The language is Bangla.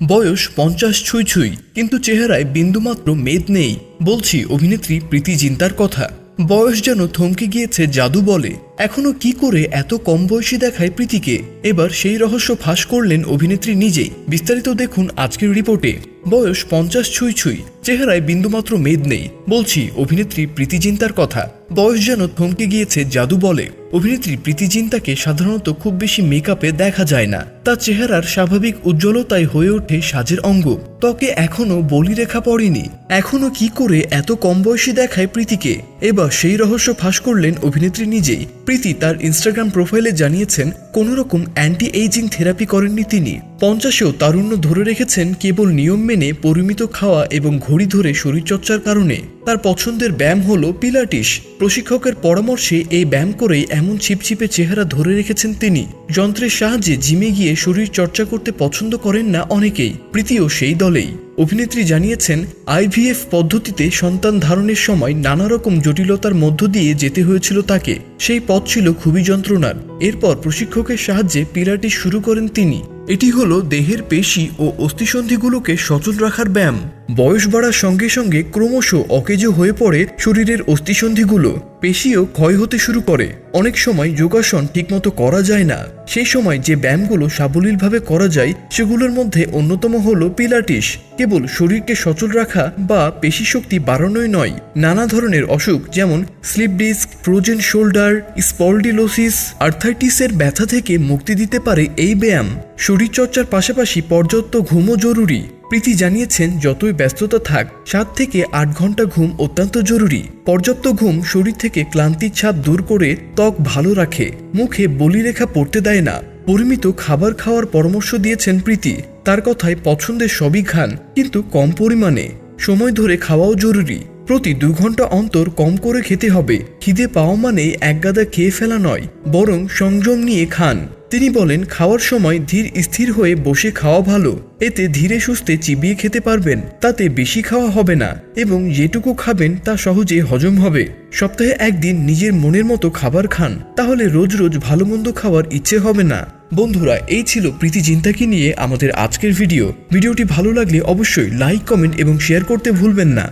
বয়স পঞ্চাশ ছুঁই ছুঁই, কিন্তু চেহারায় বিন্দুমাত্র মেদ নেই। বলছি, অভিনেত্রী প্রীতি জিন্তার কথা। বয়স যেন থমকে গিয়েছে জাদু বলে। এখনও কি করে এত কম বয়সী দেখায় প্রীতিকে? এবার সেই রহস্য ফাঁস করলেন অভিনেত্রী নিজেই। বিস্তারিত দেখুন আজকের রিপোর্টে। বয়স পঞ্চাশ ছুঁই ছুঁই, চেহারায় বিন্দুমাত্র মেদ নেই। বলছি, অভিনেত্রী প্রীতি জিন্তার কথা। বয়স যেন থমকে গিয়েছে জাদু বলে। অভিনেত্রী প্রীতি জিন্তাকে সাধারণত খুব বেশি মেকআপে দেখা যায় না। তার চেহারার স্বাভাবিক উজ্জ্বলতায় হয়ে ওঠে সাজের অঙ্গ। ত্বকে এখনও বলিরেখা পড়েনি। এখনও কি করে এত কম বয়সী দেখায় প্রীতিকে? এবার সেই রহস্য ফাঁস করলেন অভিনেত্রী নিজেই। প্রীতি তার ইনস্টাগ্রাম প্রোফাইলে জানিয়েছেন কোনো রকম অ্যান্টি এইজিং থেরাপি করেননি তিনি। পঞ্চাশেও তারুণ্য ধরে রেখেছেন কেবল নিয়ম মেনে পরিমিত খাওয়া এবং ঘড়ি ধরে শরীরচর্চার কারণে। তার পছন্দের ব্যায়াম হল পিলাটিস। প্রশিক্ষকের পরামর্শে এই ব্যায়াম করেই এমন ছিপছিপে চেহারা ধরে রেখেছেন তিনি। যন্ত্রের সাহায্যে জিমে গিয়ে শরীর চর্চা করতে পছন্দ করেন না অনেকেই, প্রীতিও সেই দলেই। অভিনেত্রী জানিয়েছেন আইভিএফ পদ্ধতিতে সন্তান ধারণের সময় নানা রকম জটিলতার মধ্য দিয়ে যেতে হয়েছিল তাকে। সেই পথ ছিল খুবই যন্ত্রণার। এরপর প্রশিক্ষকের সাহায্যে পিলাটি শুরু করেন তিনি। এটি হলো দেহের পেশি ও অস্থিসন্ধিগুলোকে সচল রাখার ব্যায়াম। বয়স বাড়ার সঙ্গে সঙ্গে ক্রমশ অকেজো হয়ে পড়ে শরীরের অস্থিসন্ধিগুলো। পেশিও ক্ষয় হতে শুরু করে। অনেক সময় যোগাসন ঠিকমতো করা যায় না। সেই সময় যে ব্যায়ামগুলো সাবলীলভাবে করা যায়, সেগুলোর মধ্যে অন্যতম হল পিলাটিস। কেবল শরীরকে সচল রাখা বা পেশি শক্তি বাড়ানোই নয়। নানা ধরনের অসুখ যেমন slip disc, frozen shoulder spondylosis আর্থাইটিসের ব্যথা থেকে মুক্তি দিতে পারে এই ব্যায়াম। শরীরচর্চার পাশাপাশি পর্যাপ্ত ঘুমও জরুরি। প্রীতি জানিয়েছেন, যতই ব্যস্ততা থাক, সাত থেকে আট ঘণ্টা ঘুম অত্যন্ত জরুরি। পর্যাপ্ত ঘুম শরীর থেকে ক্লান্তির ছাপ দূর করে ত্বক ভালো রাখে। মুখে বলিরেখা পড়তে দেয় না। পরিমিত খাবার খাওয়ার পরামর্শ দিয়েছেন প্রীতি। তার কথায় পছন্দের সবই খান, কিন্তু কম পরিমাণে। সময় ধরে খাওয়াও জরুরি। প্রতি দু ঘণ্টা অন্তর কম করে খেতে হবে। খিদে পাওয়া মানে একগাদা খেয়ে ফেলা নয়, বরং সংযম নিয়ে খান। তিনি বলেন, খাওয়ার সময় ধীর স্থির হয়ে বসে খাওয়া ভালো। এতে ধীরে সুস্থে চিবিয়ে খেতে পারবেন, তাতে বেশি খাওয়া হবে না, এবং যেটুকু খাবেন তা সহজে হজম হবে। সপ্তাহে একদিন নিজের মনের মতো খাবার খান, তাহলে রোজ রোজ ভালো মন্দ খাওয়ার ইচ্ছে হবে না। বন্ধুরা, এই ছিল প্রীতি চিন্তাকে নিয়ে আমাদের আজকের ভিডিও। ভিডিওটি ভালো লাগলে অবশ্যই লাইক, কমেন্ট এবং শেয়ার করতে ভুলবেন না।